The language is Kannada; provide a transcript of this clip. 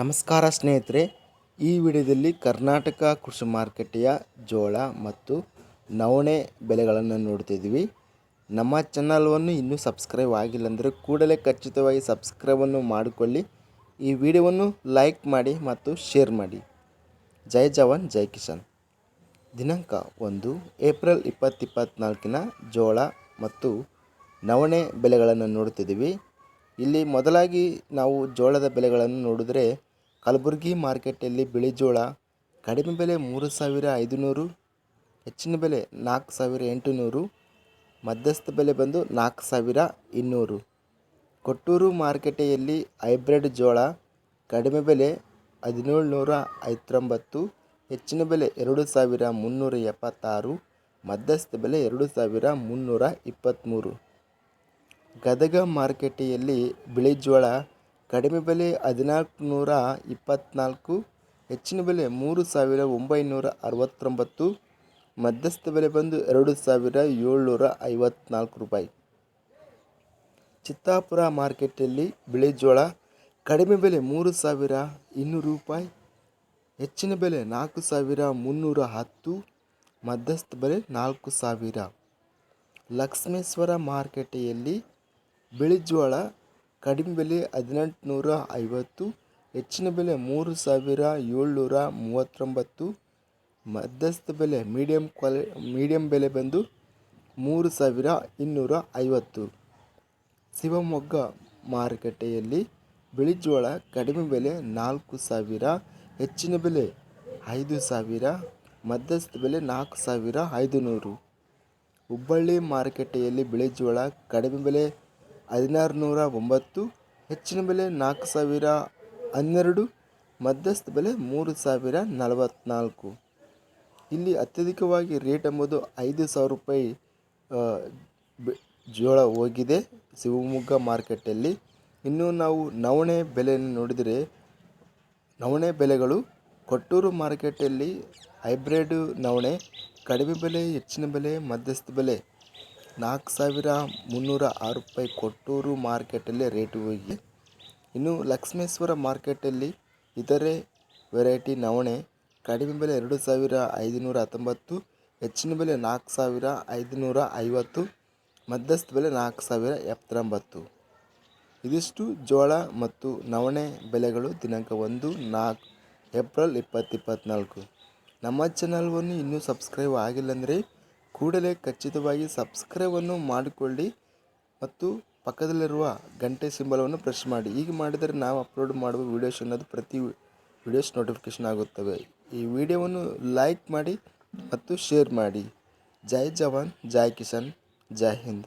ನಮಸ್ಕಾರ ಸ್ನೇಹಿತರೆ, ಈ ವಿಡಿಯೋದಲ್ಲಿ ಕರ್ನಾಟಕ ಕೃಷಿ ಮಾರುಕಟ್ಟೆಯ ಜೋಳ ಮತ್ತು ನವಣೆ ಬೆಲೆಗಳನ್ನು ನೋಡ್ತಿದ್ವಿ ನಮ್ಮ ಚಾನಲ್ವನ್ನು ಇನ್ನೂ ಸಬ್ಸ್ಕ್ರೈಬ್ ಆಗಿಲ್ಲ ಅಂದರೆ ಕೂಡಲೇ ಖಚಿತವಾಗಿ ಸಬ್ಸ್ಕ್ರೈಬನ್ನು ಮಾಡಿಕೊಳ್ಳಿ. ಈ ವಿಡಿಯೋವನ್ನು ಲೈಕ್ ಮಾಡಿ ಮತ್ತು ಶೇರ್ ಮಾಡಿ. ಜೈ ಜವಾನ್, ಜೈ ಕಿಸಾನ್. ದಿನಾಂಕ ಒಂದು, ಏಪ್ರಿಲ್ ಇಪ್ಪತ್ತಿಪ್ಪತ್ನಾಲ್ಕಿನ ಜೋಳ ಮತ್ತು ನವಣೆ ಬೆಲೆಗಳನ್ನು ನೋಡ್ತಿದ್ದೀವಿ ಇಲ್ಲಿ ಮೊದಲಾಗಿ ನಾವು ಜೋಳದ ಬೆಲೆಗಳನ್ನು ನೋಡಿದರೆ ಕಲಬುರಗಿ ಮಾರ್ಕೆಟಲ್ಲಿ ಬಿಳಿ ಜೋಳ, ಕಡಿಮೆ ಬೆಲೆ ಮೂರು ಸಾವಿರ ಐದುನೂರು, ಹೆಚ್ಚಿನ ಬೆಲೆ ನಾಲ್ಕು ಸಾವಿರ ಎಂಟುನೂರು, ಮಧ್ಯಸ್ಥ ಬೆಲೆ ಬಂದು ನಾಲ್ಕು ಸಾವಿರ ಇನ್ನೂರು. ಕೊಟ್ಟೂರು ಮಾರುಕಟ್ಟೆಯಲ್ಲಿ ಹೈಬ್ರಿಡ್ ಜೋಳ, ಕಡಿಮೆ ಬೆಲೆ ಹದಿನೇಳು ನೂರ ಐವತ್ತೊಂಬತ್ತು, ಹೆಚ್ಚಿನ ಬೆಲೆ ಎರಡು ಸಾವಿರ ಮುನ್ನೂರ ಎಪ್ಪತ್ತಾರು, ಮಧ್ಯಸ್ಥ ಬೆಲೆ ಎರಡು ಸಾವಿರ ಮುನ್ನೂರ ಇಪ್ಪತ್ತ್ಮೂರು. ಗದಗ ಮಾರುಕಟ್ಟೆಯಲ್ಲಿ ಬಿಳಿ ಜೋಳ ಕಡಿಮೆ ಬೆಲೆ ಹದಿನಾಲ್ಕು ನೂರ ಇಪ್ಪತ್ತ್ನಾಲ್ಕು ಹೆಚ್ಚಿನ ಬೆಲೆ ಮೂರು ಸಾವಿರ ಒಂಬೈನೂರ ಅರವತ್ತೊಂಬತ್ತು ಮಧ್ಯಸ್ಥ ಬೆಲೆ ಬಂದು ಎರಡು ಸಾವಿರ ಏಳ್ನೂರ ಐವತ್ನಾಲ್ಕು ರೂಪಾಯಿ. ಚಿತ್ತಾಪುರ ಮಾರ್ಕೆಟಲ್ಲಿ ಬಿಳಿ ಜೋಳ ಕಡಿಮೆ ಬೆಲೆ ಮೂರು ಸಾವಿರ ಇನ್ನೂರು ರೂಪಾಯಿ, ಹೆಚ್ಚಿನ ಬೆಲೆ ನಾಲ್ಕು ಸಾವಿರ ಮುನ್ನೂರ ಹತ್ತು ಮಧ್ಯಸ್ಥ ಬೆಲೆ ನಾಲ್ಕು ಸಾವಿರ ಲಕ್ಷ್ಮೇಶ್ವರ ಮಾರುಕಟ್ಟೆಯಲ್ಲಿ ಬಿಳಿ ಜೋಳ ಕಡಿಮೆ ಬೆಲೆ ಹದಿನೆಂಟುನೂರ ಐವತ್ತು ಹೆಚ್ಚಿನ ಬೆಲೆ ಮೂರು ಸಾವಿರ ಏಳ್ನೂರ ಮೂವತ್ತೊಂಬತ್ತು ಮಧ್ಯಸ್ಥ ಬೆಲೆ ಮೀಡಿಯಂ ಕ್ವಾಲಿ, ಮೀಡಿಯಂ ಬೆಲೆ ಬಂದು ಮೂರು ಸಾವಿರ ಇನ್ನೂರ ಐವತ್ತು ಶಿವಮೊಗ್ಗ ಮಾರುಕಟ್ಟೆಯಲ್ಲಿ ಬಿಳಿ ಜೋಳ ಕಡಿಮೆ ಬೆಲೆ ನಾಲ್ಕು ಸಾವಿರ ಹೆಚ್ಚಿನ ಬೆಲೆ ಐದು ಸಾವಿರ ಮಧ್ಯಸ್ಥ ಬೆಲೆ ನಾಲ್ಕು ಸಾವಿರ ಐದುನೂರು ಹುಬ್ಬಳ್ಳಿ ಮಾರುಕಟ್ಟೆಯಲ್ಲಿ ಬಿಳಿ ಜೋಳ ಕಡಿಮೆ ಬೆಲೆ ಹದಿನಾರು ನೂರ ಒಂಬತ್ತು ಹೆಚ್ಚಿನ ಬೆಲೆ ನಾಲ್ಕು ಸಾವಿರ, ಹನ್ನೆರಡು, ಮಧ್ಯಸ್ಥ ಬೆಲೆ ಮೂರು ಸಾವಿರ ನಲವತ್ತ್ನಾಲ್ಕು ಇಲ್ಲಿ ಅತ್ಯಧಿಕವಾಗಿ ರೇಟ್ ಎಂಬುದು ಐದು ಸಾವಿರ ರೂಪಾಯಿ ಜೋಳ ಹೋಗಿದೆ ಶಿವಮೊಗ್ಗ ಮಾರ್ಕೆಟಲ್ಲಿ. ಇನ್ನು ನಾವು ನವಣೆ ಬೆಲೆಯನ್ನು ನೋಡಿದರೆ, ನವಣೆ ಬೆಲೆಗಳು ಕೊಟ್ಟೂರು ಮಾರ್ಕೆಟಲ್ಲಿ ಹೈಬ್ರಿಡ್ ನವಣೆ, ಕಡಿಮೆ ಬೆಲೆ, ಹೆಚ್ಚಿನ ಬೆಲೆ, ಮಧ್ಯಸ್ಥ ಬೆಲೆ ನಾಲ್ಕು ಸಾವಿರ ಮುನ್ನೂರ ಆರು ರೂಪಾಯಿ ಕೊಟ್ಟೂರು ಮಾರ್ಕೆಟಲ್ಲಿ ರೇಟ್ ಹೋಗಿ ಇನ್ನು ಲಕ್ಷ್ಮೇಶ್ವರ ಮಾರ್ಕೆಟಲ್ಲಿ ಇತರೆ ವೆರೈಟಿ ನವಣೆ, ಕಡಿಮೆ ಬೆಲೆ ಎರಡು ಸಾವಿರ ಐದುನೂರ ಹತ್ತೊಂಬತ್ತು, ಹೆಚ್ಚಿನ ಬೆಲೆ ನಾಲ್ಕು ಸಾವಿರ ಐದುನೂರ ಐವತ್ತು, ಮಧ್ಯಸ್ಥ ಬೆಲೆ ನಾಲ್ಕು ಸಾವಿರ ಎಪ್ಪತ್ತೊಂಬತ್ತು. ಇದಿಷ್ಟು ಜೋಳ ಮತ್ತು ನವಣೆ ಬೆಲೆಗಳು ದಿನಾಂಕ ಒಂದು ನಾಲ್ಕು ಏಪ್ರಿಲ್ ಇಪ್ಪತ್ತಿಪ್ಪತ್ನಾಲ್ಕು ನಮ್ಮ ಚಾನಲ್ವನ್ನು ಇನ್ನೂ ಸಬ್ಸ್ಕ್ರೈಬ್ ಆಗಿಲ್ಲ ಅಂದರೆ ಕೂಡಲೇ ಖಚಿತವಾಗಿ ಸಬ್ಸ್ಕ್ರೈಬನ್ನು ಮಾಡಿಕೊಳ್ಳಿ ಮತ್ತು ಪಕ್ಕದಲ್ಲಿರುವ ಗಂಟೆ ಸಿಂಬಲವನ್ನು ಪ್ರೆಸ್ ಮಾಡಿ. ಹೀಗೆ ಮಾಡಿದರೆ ನಾವು ಅಪ್ಲೋಡ್ ಮಾಡುವ ವೀಡಿಯೋಸ್ ಅನ್ನೋದು ಪ್ರತಿ ವಿಡಿಯೋಸ್ ನೋಟಿಫಿಕೇಷನ್ ಆಗುತ್ತವೆ. ಈ ವಿಡಿಯೋವನ್ನು ಲೈಕ್ ಮಾಡಿ ಮತ್ತು ಶೇರ್ ಮಾಡಿ. ಜೈ ಜವಾನ್, ಜೈ ಕಿಸಾನ್, ಜೈ ಹಿಂದ್.